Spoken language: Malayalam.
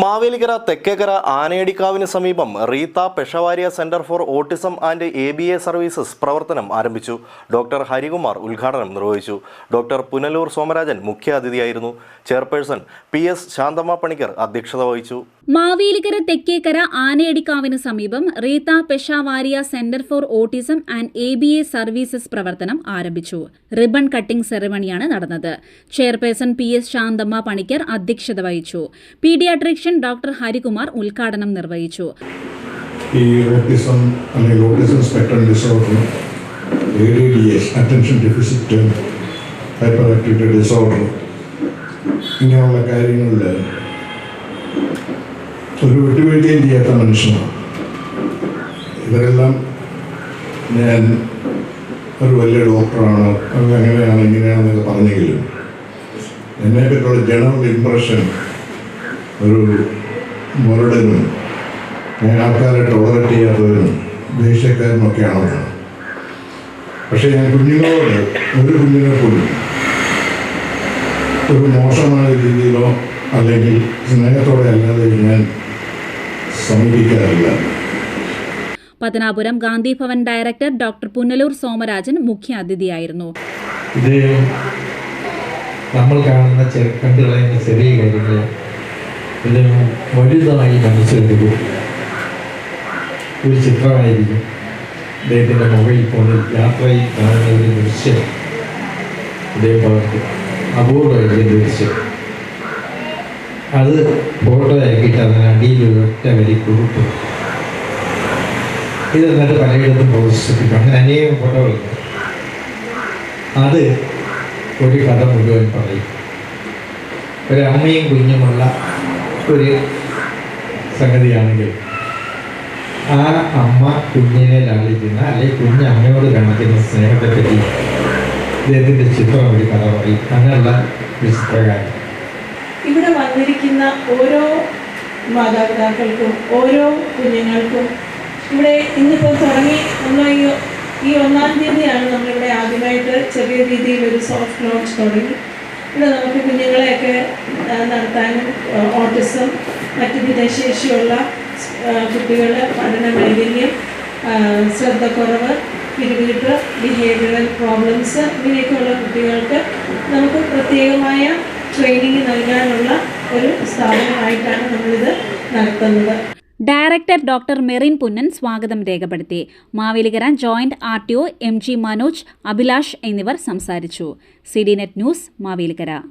മാവേലിക്കര തെക്കേക്കര ആനയടിക്കാവിന് സമീപം Reetha Peshawaria centre for autism and A B A services പ്രവർത്തനം ആരംഭിച്ചു. ഡോക്ടർ ഹരികുമാർ ഉദ്ഘാടനം നിർവഹിച്ചു. Doctor Punalur Somarajan മുഖ്യാതിഥിയായിരുന്നു. Chairperson P S Shanthamma Panicker അധ്യക്ഷത വഹിച്ചു. മാവേലിക്കര തെക്കേക്കര ആനയടിക്കാവിന് സമീപം Reetha Peshavaria centre for autism and A B A services പ്രവർത്തനം ആരംഭിച്ചു. റിബൺ കട്ടിംഗ് സെറിമണിയാണ് നടന്നത്. Chairperson P S Shanthamma Panicker അധ്യക്ഷത വഹിച്ചു. പീഡിയാട്രിഷ്യൻ ഡോക്ടർ ഹരികുമാർ ഉദ്ഘാടനം നിർവഹിച്ചു. ഒരു വിട്ടുവീഴ്ചയും ചെയ്യാത്ത മനുഷ്യനാണ്. ഇവരെല്ലാം ഞാൻ ഒരു വലിയ ഡോക്ടറാണ് അങ്ങനെയാണ് ഇങ്ങനെയാണെന്നൊക്കെ പറഞ്ഞെങ്കിലും എന്നെ പറ്റിയുള്ള ജനറൽ ഇമ്പ്രഷൻ ഒരു മുരടനും ഞാൻ ആൾക്കാരെ ടോളറേറ്റ് ചെയ്യാത്തവരും ദേഷ്യക്കാരനൊക്കെയാണെന്ന് പക്ഷേ ഞാൻ കുഞ്ഞുങ്ങളോട് ഒരു കുഞ്ഞിനെ പോലും ഒരു മോശമായ രീതിയിലോ അല്ലെങ്കിൽ സ്നേഹത്തോടെ അല്ലാതെ ഞാൻ സമീപിക്കാറില്ല. പത്തനാപുരം ഗാന്ധി ഭവൻ ഡയറക്ടർ ഡോക്ടർ പുന്നലൂർ സോമരാജൻ മുഖ്യാതിഥിയായിരുന്നു. ഇത് നമ്മൾ കാണുന്ന ചെറുക്കണ്ടുകളെ കളയുന്ന ചെറിയ കാര്യങ്ങൾ ഇത് വലുതായി മനസ്സിലെടുക്കും ഒരു ചിത്രമായിരിക്കും. അദ്ദേഹത്തിന്റെ മൊബൈൽ ഫോണിൽ യാത്രയിൽ കാണുന്ന ഒരു ദൃശ്യം. അദ്ദേഹം പകർത്തി. അപൂർവമായിരിക്കും ദൃശ്യം. അത് ഫോട്ടോ ആക്കിയിട്ട് അതിന് അടിയിൽ ഒറ്റ വരി കുറിപ്പ്. ഇത് എന്നിട്ട് പലയിടത്തും പ്രദർശിപ്പിക്കും. അങ്ങനെ അനേകം ഫോട്ടോകളുണ്ട് അത് ഒരു കഥ മുഴുവൻ പറയും. ഒരമ്മയും കുഞ്ഞുമുള്ള ഒരു സംഗതിയാണെങ്കിൽ ആ അമ്മ കുഞ്ഞിനെ ലാളിക്കുന്ന അല്ലെങ്കിൽ കുഞ്ഞ് അമ്മയോട് കാണിക്കുന്ന സ്നേഹത്തെ പറ്റി ഇദ്ദേഹത്തിന്റെ ചിത്രം ഒരു കഥ പറയും. അങ്ങനെയുള്ള വിശ്രകാരം ഇവിടെ വന്നിരിക്കുന്ന ഓരോ മാതാപിതാക്കൾക്കും ഓരോ കുഞ്ഞുങ്ങൾക്കും ഇവിടെ ഇന്നിപ്പോൾ തുടങ്ങി നമ്മൾ ഈ ഒന്നാം തീയതിയാണ് നമ്മളിവിടെ ആദ്യമായിട്ട് ചെറിയ രീതിയിൽ ഒരു സോഫ്റ്റ് ലോഞ്ച് തുടങ്ങി. ഇവിടെ നമുക്ക് കുഞ്ഞുങ്ങളെയൊക്കെ നടത്താനും ഓട്ടിസം മറ്റ് ഭിന്നശേഷിയുള്ള കുട്ടികൾ പഠന വൈകല്യം ശ്രദ്ധക്കുറവ് പിരിവീട്ട് ബിഹേവിയറൽ പ്രോബ്ലംസ് ഇങ്ങനെയൊക്കെയുള്ള കുട്ടികൾക്ക് നമുക്ക് പ്രത്യേകമായ ട്രെയിനിങ് നൽകാനുള്ള ഒരു സ്ഥാപനമായിട്ടാണ് നമ്മളിത് നടത്തുന്നത്. ഡയറക്ടർ ഡോക്ടർ മെറിൻ പുന്നൻ സ്വാഗതം രേഖപ്പെടുത്തി. Mavelikkara joint R T O M G Manoj Abhilash എന്നിവർ സംസാരിച്ചു. C D net news Mavelikkara.